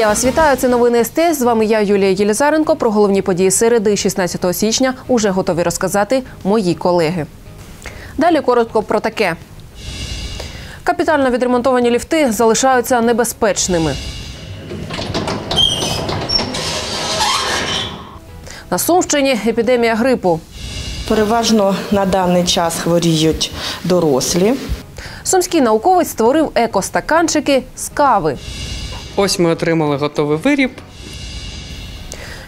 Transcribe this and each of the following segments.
Я вас вітаю. Це новини СТС. З вами я, Юлія Єлізаренко. Про головні події середи, 16 січня, уже готові розказати мої колеги. Далі коротко про таке. Капітально відремонтовані ліфти залишаються небезпечними. На Сумщині епідемія грипу. Переважно на даний час хворіють дорослі. Сумський науковець створив екостаканчики з кави. Ось ми отримали готовий виріб.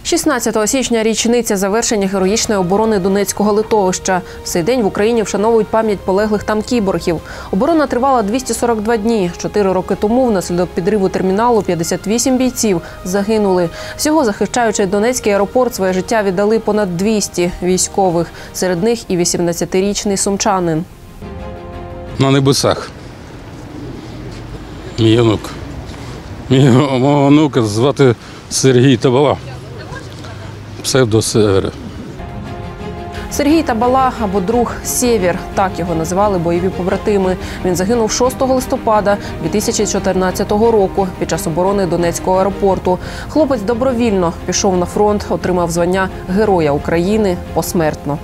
16 січня річниця завершення героїчної оборони Донецького литовища. В цей день в Україні вшановують пам'ять полеглих там кіборгів. Оборона тривала 242 дні. Чотири роки тому, внаслідок підриву терміналу, 58 бійців загинули. Всього захищаючи Донецький аеропорт, своє життя віддали понад 200 військових. Серед них і 18-річний сумчанин. на небесах. Мій. Мого онука звати Сергій Табала. Псевдо Севера. Сергій Табала або друг Сєвєр, так його називали бойові побратими. Він загинув 6 листопада 2014 року під час оборони Донецького аеропорту. Хлопець добровільно пішов на фронт, отримав звання Героя України посмертно.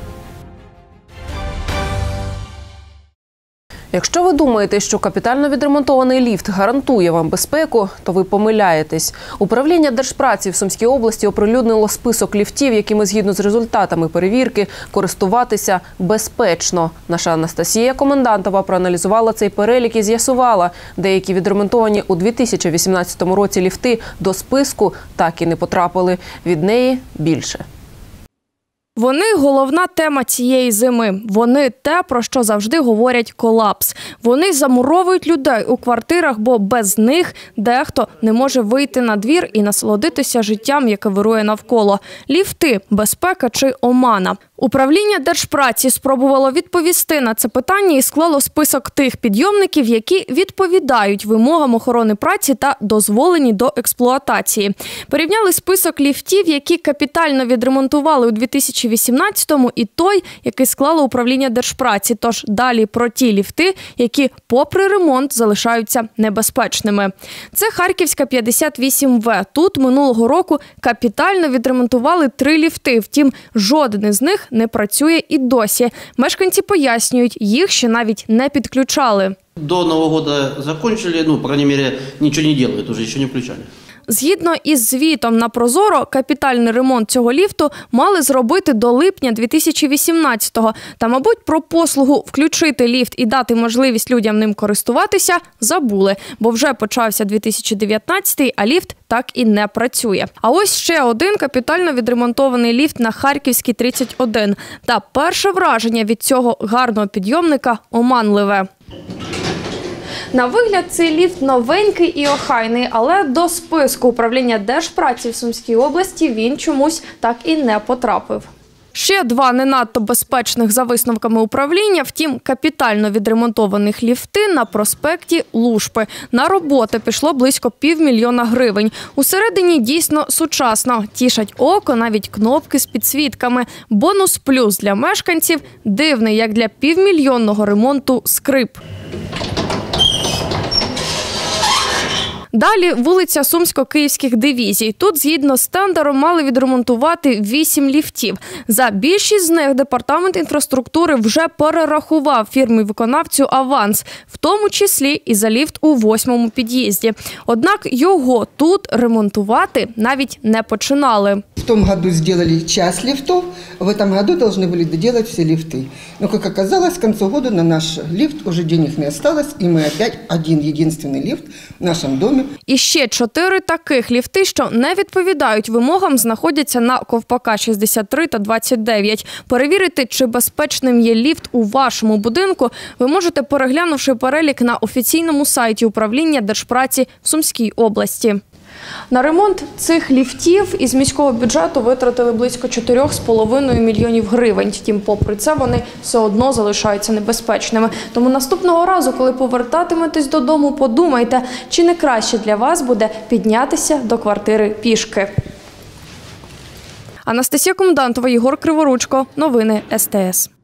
Якщо ви думаєте, що капітально відремонтований ліфт гарантує вам безпеку, то ви помиляєтесь. Управління Держпраці в Сумській області оприлюднило список ліфтів, якими згідно з результатами перевірки користуватися безпечно. Наша Анастасія Комендантова проаналізувала цей перелік і з'ясувала, деякі відремонтовані у 2018 році ліфти до списку так і не потрапили. Від неї більше. Вони головна тема цієї зими. Вони те, про що завжди говорять колапс. Вони замуровують людей у квартирах, бо без них дехто не може вийти на двір і насолодитися життям, яке вирує навколо. Ліфти, безпека чи омана. Управління держпраці спробувало відповісти на це питання і склало список тих підйомників, які відповідають вимогам охорони праці та дозволені до експлуатації. Порівняли список ліфтів, які капітально відремонтували у 2018-му, і той, який склало управління держпраці. Тож далі про ті ліфти, які, попри ремонт, залишаються небезпечними. Це Харківська 58В. Тут минулого року капітально відремонтували три ліфти. Втім, жоден із них не працює і досі. Мешканці пояснюють, їх ще навіть не підключали. До Нового року закінчили, ну, по крайней мере, нічого не делают, уже ще не включали. Згідно із звітом на Прозоро, капітальний ремонт цього ліфту мали зробити до липня 2018-го. Та, мабуть, про послугу включити ліфт і дати можливість людям ним користуватися забули, бо вже почався 2019-й, а ліфт так і не працює. А ось ще один капітально відремонтований ліфт на Харківській 31. Та перше враження від цього гарного підйомника оманливе. На вигляд цей ліфт новенький і охайний, але до списку управління держпраці в Сумській області він чомусь так і не потрапив. Ще два не надто безпечних за висновками управління, втім, капітально відремонтованих ліфти на проспекті Лушпи. На роботи пішло близько півмільйона гривень. Усередині дійсно сучасно. Тішать око навіть кнопки з підсвітками. Бонус плюс для мешканців дивний, як для півмільйонного ремонту скрип. Далі вулиця Сумсько-Київських дивізій. Тут, згідно з тендером, мали відремонтувати вісім ліфтів. За більшість з них департамент інфраструктури вже перерахував фірмі виконавцю аванс, в тому числі і за ліфт у восьмому під'їзді. Однак його тут ремонтувати навіть не починали. В том году сделали часть лифтов, в этом году должны были доделать все лифты. Но, как оказалось, к концу года на наш лифт уже денег не осталось, и мы опять один единственный лифт в нашем доме І ще чотири таких ліфти, що не відповідають вимогам, знаходяться на ковпака 63 та 29. Перевірити, чи безпечним є ліфт у вашому будинку, ви можете переглянувши перелік на офіційному сайті управління держпраці в Сумській області. На ремонт цих ліфтів із міського бюджету витратили близько 4,5 мільйонів гривень. Втім, попри це, вони все одно залишаються небезпечними. Тому наступного разу, коли повертатиметесь додому, подумайте, чи не краще для вас буде піднятися до квартири пішки. Анастасія Комендантова, Єгор Криворучко. Новини СТС.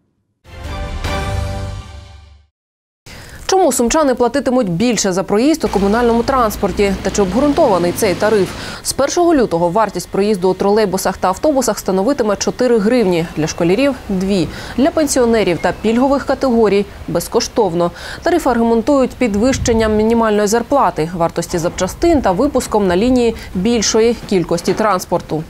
Чому сумчани платитимуть більше за проїзд у комунальному транспорті? Та чи обґрунтований цей тариф? З 1 лютого вартість проїзду у тролейбусах та автобусах становитиме 4 гривні. Для школярів – 2. Для пенсіонерів та пільгових категорій – безкоштовно. Тариф аргументують підвищенням мінімальної зарплати, вартості запчастин та випуском на лінії більшої кількості транспорту.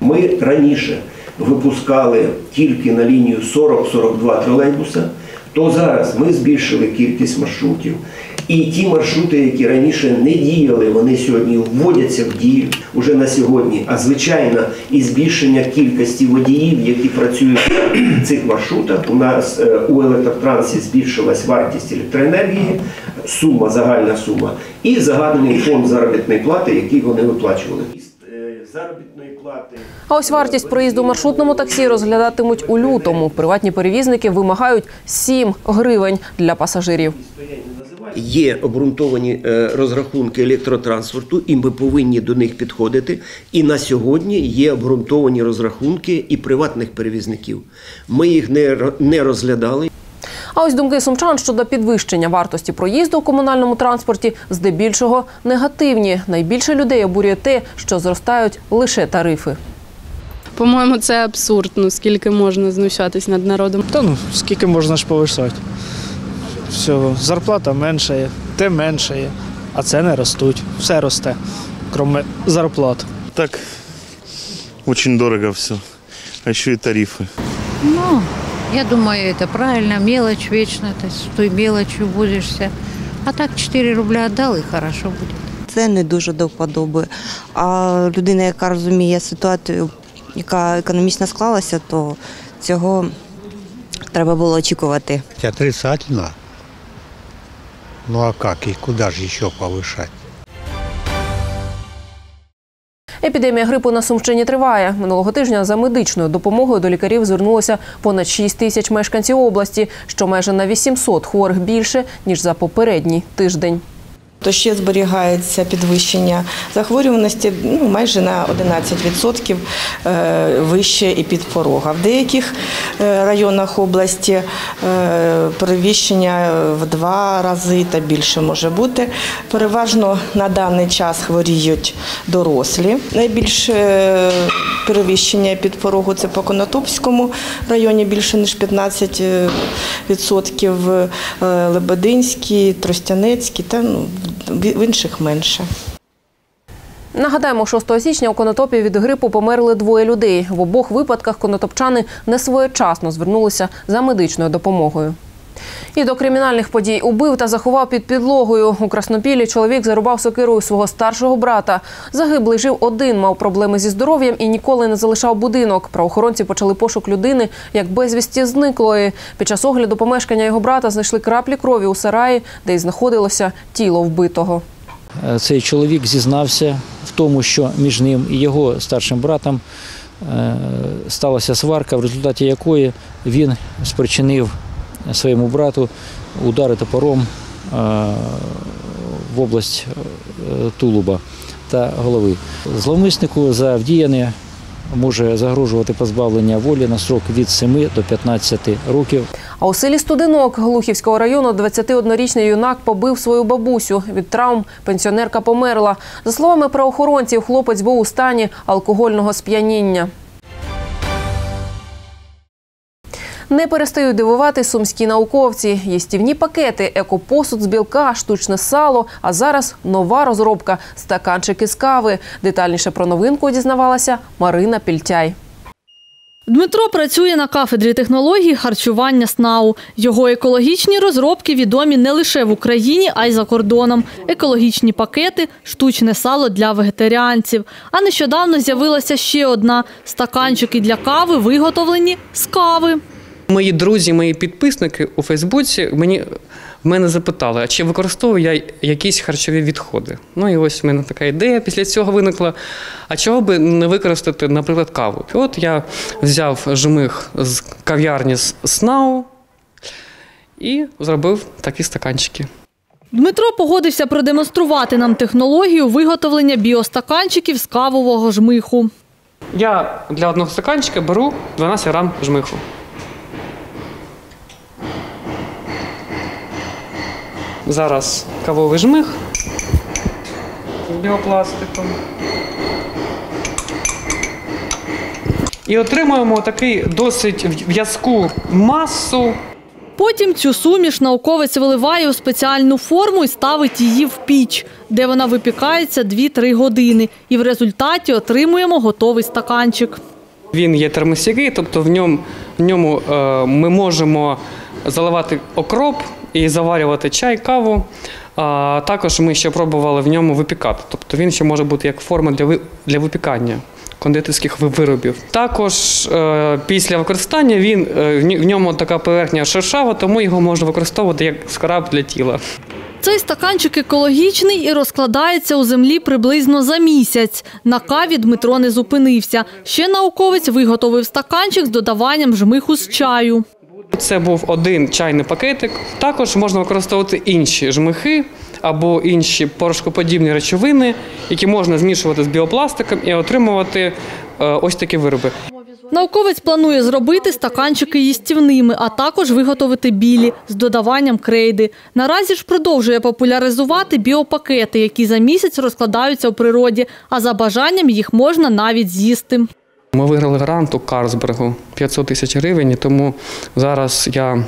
Ми раніше випускали тільки на лінію 40-42 тролейбуса, то зараз ми збільшили кількість маршрутів. І ті маршрути, які раніше не діяли, вони сьогодні вводяться в дію уже на сьогодні. А звичайно, і збільшення кількості водіїв, які працюють на цих маршрутах. У нас е, у електротрансі збільшилась вартість електроенергії, сума, загальна сума, і загальний фонд заробітної плати, який вони виплачували. Заробітної плати. А ось вартість проїзду маршрутному таксі розглядатимуть у лютому. Приватні перевізники вимагають 7 гривень для пасажирів. Є обґрунтовані е, розрахунки електротранспорту, і ми повинні до них підходити. І на сьогодні є обґрунтовані розрахунки і приватних перевізників. Ми їх не розглядали. А ось думки сумчан щодо підвищення вартості проїзду у комунальному транспорті здебільшого негативні. Найбільше людей обурює те, що зростають лише тарифи. По-моєму, це абсурд. Ну скільки можна знущатись над народом? Та ну, скільки можна ж повишати? Всього. Зарплата меншає, те меншає, а ціни ростуть. Все росте, крім зарплат. Так, очень дорого все. А еще и тарифы. Ну, я думаю, это правильно. Мелочь вечно, ты с той мелочью будешься. А так 4 рубля отдал и хорошо будет. Це не дуже до вподоби. А людина, яка розуміє ситуацію, яка економічно склалася, то цього треба було очікувати. Отрицательно. Ну а как и куда же еще повышать? Епідемія грипу на Сумщині триває. Минулого тижня за медичною допомогою до лікарів звернулося понад 6 тисяч мешканців області, що майже на 800 хворих більше ніж за попередній тиждень. То ще зберігається підвищення захворюваності ну, майже на 11% е, вище і під порога. В деяких е, районах області е, перевищення в два рази та більше може бути. Переважно на даний час хворіють дорослі. Найбільше перевищення під порогу це по Конотопському районі більше ніж 15%, е, Лебединський, Тростянецький та ну, в інших менше. Нагадаємо, 6 січня у Конотопі від грипу померли двоє людей. В обох випадках конотопчани не своєчасно звернулися за медичною допомогою. І до кримінальних подій убив та заховав під підлогою. У Краснопілі чоловік зарубав сокирою свого старшого брата. Загиблий жив один, мав проблеми зі здоров'ям і ніколи не залишав будинок. Правоохоронці почали пошук людини як безвісті зниклої. Під час огляду помешкання його брата знайшли краплі крові у сараї, де й знаходилося тіло вбитого. Е, Цей чоловік зізнався в тому, що між ним і його старшим братом е, сталася сварка, в результаті якої він спричинив своєму брату удари топором е, в область е, тулуба та голови. Зловмиснику за вдіяне може загрожувати позбавлення волі на срок від 7 до 15 років. А у селі Студенок Глухівського району 21-річний юнак побив свою бабусю. Від травм пенсіонерка померла. За словами правоохоронців, хлопець був у стані алкогольного сп'яніння. Не перестають дивувати сумські науковці. Їстівні пакети, екопосуд з білка, штучне сало. А зараз нова розробка стаканчики з кави. Детальніше про новинку дізнавалася Марина Пільтяй. Дмитро працює на кафедрі технологій харчування СНАУ. Його екологічні розробки відомі не лише в Україні, а й за кордоном. Екологічні пакети, штучне сало для вегетаріанців. А нещодавно з'явилася ще одна – стаканчики для кави, виготовлені з кави. Мої друзі, мої підписники у Фейсбуці мені в мене запитали, а чи використовую я якісь харчові відходи. Ну і ось в мене така ідея після цього виникла. А чого би не використати, наприклад, каву? І от я взяв жмих з кав'ярні з Снау і зробив такі стаканчики. Дмитро погодився продемонструвати нам технологію виготовлення біостаканчиків з кавового жмиху. Я для одного стаканчика беру 12 грам жмиху. Зараз кавовий жмих з біопластиком. І отримуємо такий досить в'язку масу. Потім цю суміш науковець виливає у спеціальну форму і ставить її в піч, де вона випікається 2-3 години. І в результаті отримуємо готовий стаканчик. Він є термостійкий, тобто в ньому, в ньому е, ми можемо заливати окроп і заварювати чай, каву. А також ми ще пробували в ньому випікати. Тобто він ще може бути як форма для, ви- для випікання кондитерських виробів. Також е, після використання він, е, в ньому така поверхня шершава, тому його можна використовувати як скраб для тіла. Цей стаканчик екологічний і розкладається у землі приблизно за місяць. На каві Дмитро не зупинився. Ще науковець виготовив стаканчик з додаванням жмиху з чаю. Це був один чайний пакетик. Також можна використовувати інші жмихи або інші порошкоподібні речовини, які можна змішувати з біопластиком і отримувати е, ось такі вироби. Науковець планує зробити стаканчики їстівними, а також виготовити білі з додаванням крейди. Наразі ж продовжує популяризувати біопакети, які за місяць розкладаються у природі, а за бажанням їх можна навіть з'їсти. Ми виграли грант у Карсбергу 500 тисяч гривень, тому зараз я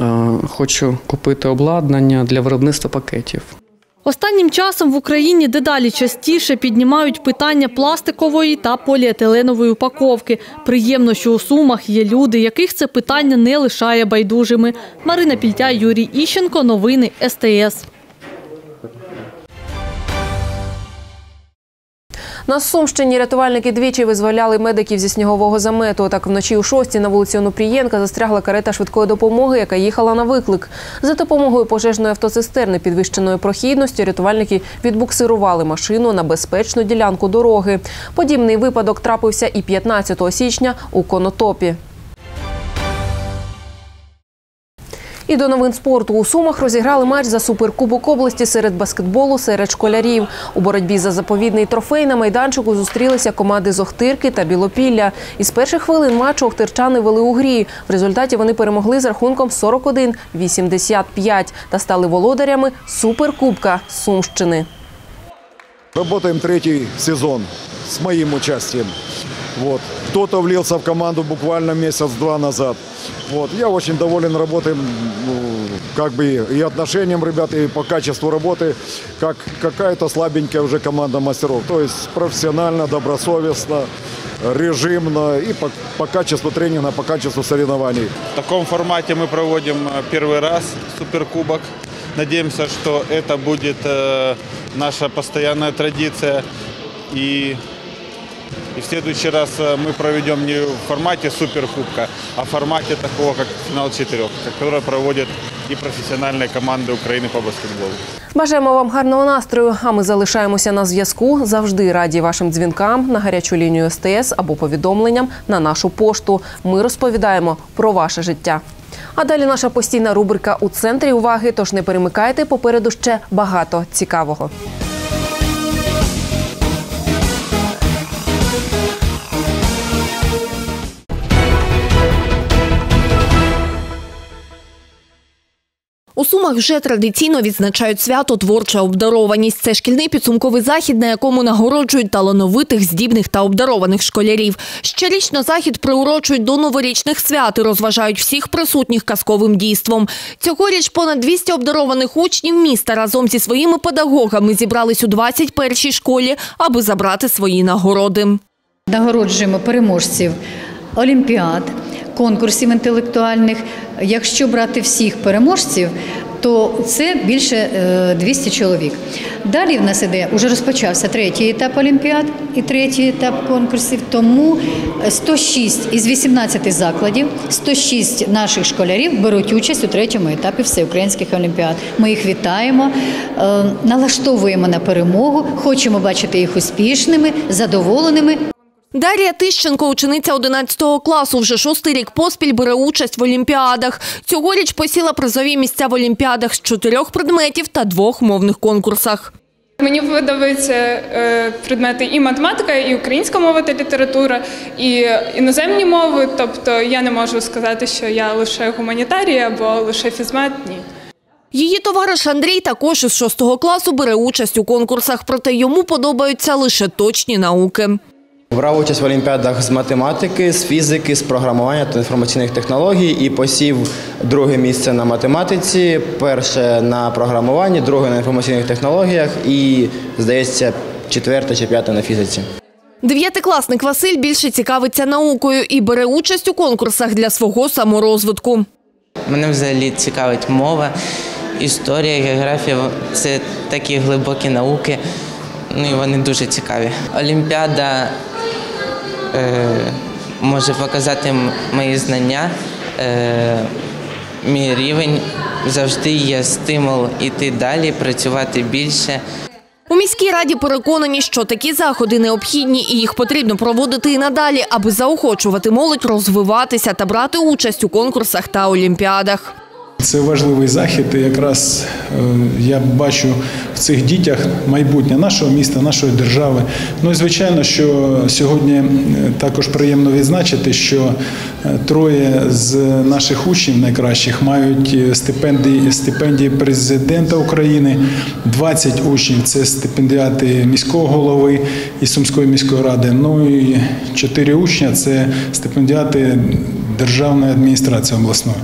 е, хочу купити обладнання для виробництва пакетів. Останнім часом в Україні дедалі частіше піднімають питання пластикової та поліетиленової упаковки. Приємно, що у Сумах є люди, яких це питання не лишає байдужими. Марина Пільтя, Юрій Іщенко. Новини СТС. На Сумщині рятувальники двічі визволяли медиків зі снігового замету. Так вночі у шостій на вулиці Онупрієнка застрягла карета швидкої допомоги, яка їхала на виклик. За допомогою пожежної автоцистерни підвищеної прохідності рятувальники відбуксирували машину на безпечну ділянку дороги. Подібний випадок трапився і 15 січня у Конотопі. І до новин спорту у Сумах розіграли матч за суперкубок області серед баскетболу серед школярів. У боротьбі за заповідний трофей на майданчику зустрілися команди з Охтирки та Білопілля. Із перших хвилин матчу охтирчани вели у грі. В результаті вони перемогли з рахунком 41-85 та стали володарями суперкубка Сумщини. Работаем третий сезон с моим участием. Вот. Кто-то влился в команду буквально месяц-два назад. Вот. Я очень доволен работой, ну, как бы и отношением ребят, и по качеству работы, как какая-то слабенькая уже команда мастеров. То есть профессионально, добросовестно, режимно и по, по качеству тренинга, по качеству соревнований. В таком формате мы проводим э, первый раз Суперкубок. Надеемся, что это будет э, наша постоянная традиция. И, и в следующий раз э, мы проведем не в формате Суперкубка, а в формате такого, как финал четырех, который проводят и профессиональные команды Украины по баскетболу. Бажаємо вам гарного настрою. А ми залишаємося на зв'язку. Завжди раді вашим дзвінкам на гарячу лінію СТС або повідомленням на нашу пошту. Ми розповідаємо про ваше життя. А далі наша постійна рубрика у центрі уваги. Тож не перемикайте попереду ще багато цікавого. У Сумах вже традиційно відзначають свято Творча обдарованість. Це шкільний підсумковий захід, на якому нагороджують талановитих, здібних та обдарованих школярів. Щорічно захід приурочують до новорічних свят і розважають всіх присутніх казковим дійством. Цьогоріч понад 200 обдарованих учнів міста разом зі своїми педагогами зібрались у 21-й школі, аби забрати свої нагороди. Нагороджуємо переможців олімпіад, конкурсів інтелектуальних. Якщо брати всіх переможців, то це більше е, 200 чоловік. Далі в нас іде, вже розпочався третій етап олімпіад і третій етап конкурсів. Тому 106 із 18 закладів, 106 наших школярів беруть участь у третьому етапі всеукраїнських олімпіад. Ми їх вітаємо, е, налаштовуємо на перемогу, хочемо бачити їх успішними, задоволеними. Дар'я Тищенко, учениця 11 класу, вже шостий рік поспіль бере участь в олімпіадах. Цьогоріч посіла призові місця в олімпіадах з чотирьох предметів та двох мовних конкурсах. Мені подобаються е, предмети і математика, і українська мова та література, і іноземні мови. Тобто я не можу сказати, що я лише гуманітарій або лише фізмат. Ні. Її товариш Андрій також із шостого класу бере участь у конкурсах, проте йому подобаються лише точні науки. Брав участь в олімпіадах з математики, з фізики, з програмування та інформаційних технологій і посів друге місце на математиці, перше на програмуванні, друге на інформаційних технологіях і, здається, четверте чи п'яте на фізиці. Дев'ятикласник Василь більше цікавиться наукою і бере участь у конкурсах для свого саморозвитку. Мене взагалі цікавить мова, історія, географія це такі глибокі науки. Ну і вони дуже цікаві. Олімпіада може показати мої знання, е, мій рівень. Завжди є стимул іти далі, працювати більше. У міській раді переконані, що такі заходи необхідні і їх потрібно проводити і надалі, аби заохочувати молодь розвиватися та брати участь у конкурсах та олімпіадах. Це важливий захід. і Якраз е, я бачу в цих дітях майбутнє нашого міста, нашої держави. Ну і звичайно, що сьогодні е, також приємно відзначити, що е, троє з наших учнів найкращих мають стипендії, стипендії президента України. 20 учнів це стипендіати міського голови і Сумської міської ради. Ну і 4 учня це стипендіати державної адміністрації обласної.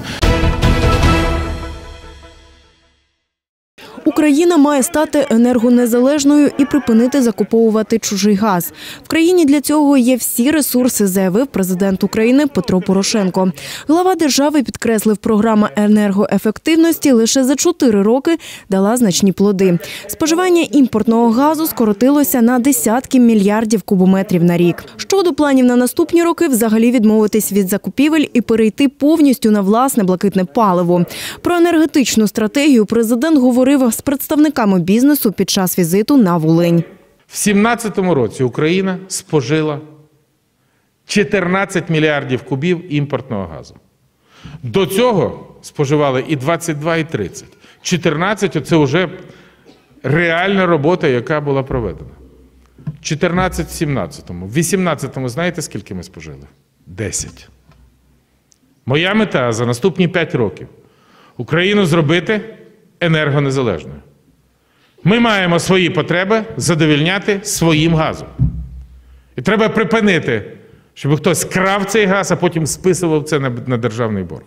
Україна має стати енергонезалежною і припинити закуповувати чужий газ. В країні для цього є всі ресурси, заявив президент України Петро Порошенко. Глава держави підкреслив, програма енергоефективності лише за чотири роки дала значні плоди. Споживання імпортного газу скоротилося на десятки мільярдів кубометрів на рік. Щодо планів на наступні роки, взагалі відмовитись від закупівель і перейти повністю на власне блакитне паливо. Про енергетичну стратегію президент говорив з представниками бізнесу під час візиту на Волинь. В 2017 році Україна спожила 14 мільярдів кубів імпортного газу. До цього споживали і 22, і 30. 14 – це вже реальна робота, яка була проведена. 14 в 17-му. В 18-му знаєте, скільки ми спожили? 10. Моя мета за наступні 5 років Україну зробити енергонезалежною. Ми маємо свої потреби задовільняти своїм газом. І треба припинити, щоб хтось крав цей газ, а потім списував це на, державний борг.